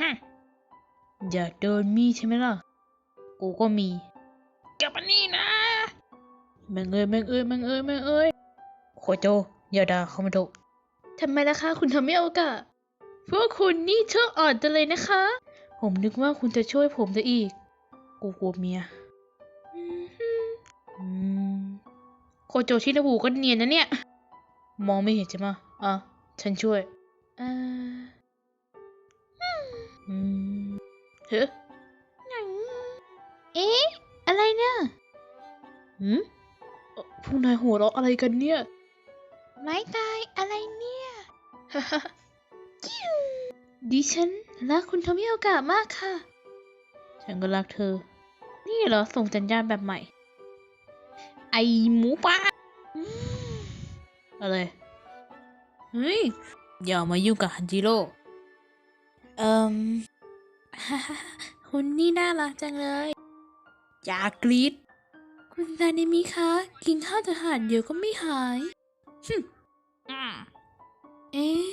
ฮึมอย่าโดนมีดใช่ไหมล่ะ กูก็มีกลับมานี่นะแม่งเอ้ยแม่งเอ้ยแม่งเอ้ยแม่งเอ้ยโคโจอย่าด่าเขามาโดทำไมล่ะคะ คุณทำไม่เอากะพวกคุณนี่เชื่ออ่อนจังเลยนะคะ ผมนึกว่าคุณจะช่วยผมได้อีก กูกลัวเมียอืมโคโจชินาบุก็เนียนนะเนี่ย มองไม่เห็นใช่ไหมะอะ ฉันช่วยอ่า อืมเฮ้เอ๊ะ อะไรเนี่ยหืมเอ่อพวกนายหัวเราะอะไรกันเนี่ยไม่ตายอะไรเนี่ย ดิฉันรักคุณโทมิโอกะมากค่ะ ฉันก็รักเธอ นี่เหรอส่งสัญญาณแบบใหม่ ไอหมูป่าอืมอะไร เฮ้ย อย่ามายุ่งกับฮันจิโร่ เอิมคุณนี่น่ารักจังเลย อย่ากรีดคุณซานิมิคะ กินข้าวจะหาดเดียวก็ไม่หายฮึมอืมเอ๊ะ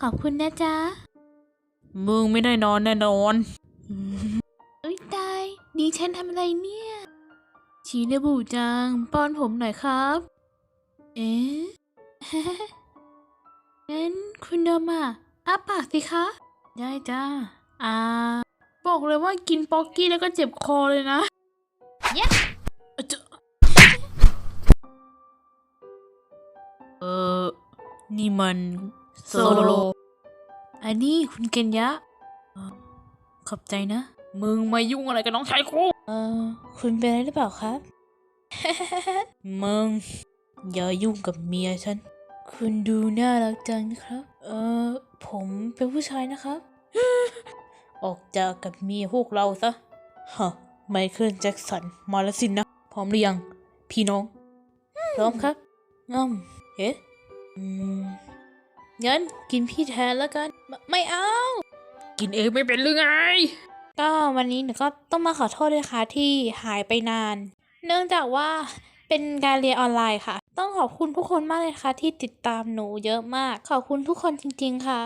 ขอบคุณนะจ๊ะ มึงไม่ได้นอนแน่นอนเอ้ยตาย ดีฉันทำอะไรเนี่ย ชีเนบูจัง ป้อนผมหน่อยครับ เอ๊ะงั้นคุณโดมา อ้าปากสิคะ ได้จ้า อ่า บอกเลยว่ากินป๊อกกี้แล้วก็เจ็บคอเลยนะยะอะเจอะเออ นี่มันโซโล อันนี้คุณเกนยะเอ่อขอบใจนะ มึงมายุ่งอะไรกับน้องชายกูเออ คุณเป็นอะไรหรือเปล่าครับ มึง อย่ายุ่งกับเมียฉัน คุณดูน่ารักจังนะครับ เออ ผมเป็นผู้ชายนะครับ ออกจากกับเมียพวกเราซะ ฮะ ไมเคิลแจ็คสัน มาแล้วสินะพร้อมหรือยัง พี่น้อง พร้อมครับง่อมเอ๊ะอืมงั้นกินพี่แทนแล้วกันไมไม่เอา กินเองไม่เป็นหรือไง ก็วันนี้หนูก็ต้องมาขอโทษด้วยค่ะที่หายไปนาน เนื่องจากว่าเป็นการเรียนออนไลน์ค่ะ ต้องขอบคุณทุกคนมากเลยค่ะที่ติดตามหนูเยอะมาก ขอบคุณทุกคนจริง ๆ ค่ะ